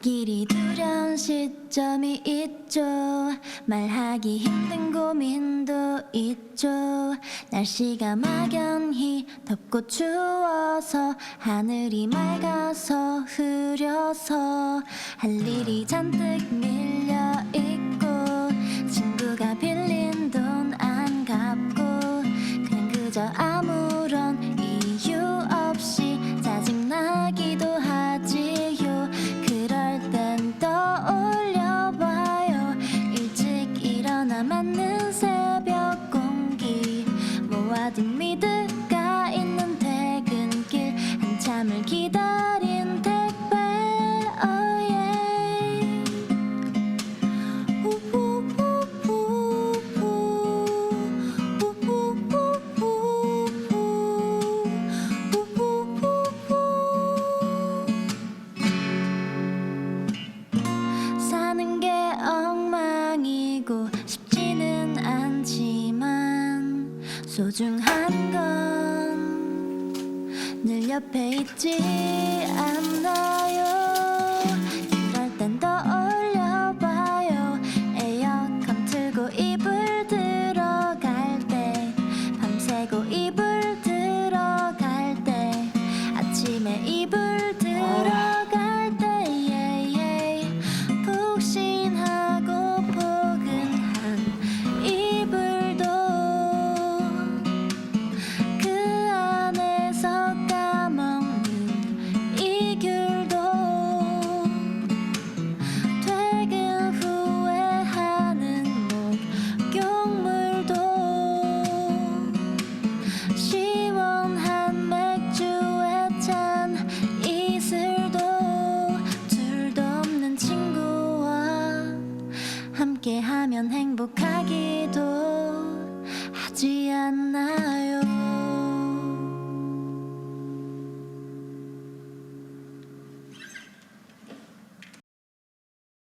길이 두려운 시점이 있죠. 말하기 힘든 고민도 있죠. 날씨가 막연히 덥고 추워서 하늘이 맑아서 흐려서 할 일이 잔뜩 밀려 있고 친구가 빌린 돈 안 갚고 그냥 그저 아무런 모아둔 미드가 있는 퇴근길 한참을 기다 소중한 건 늘 옆에 있지 않나요. 이럴 땐 떠올려봐요. 에어컨 틀고 이불 들어갈 때 밤새고 이불 들어갈 때 아침에 이불 함께하면 행복하기도 하지 않나요?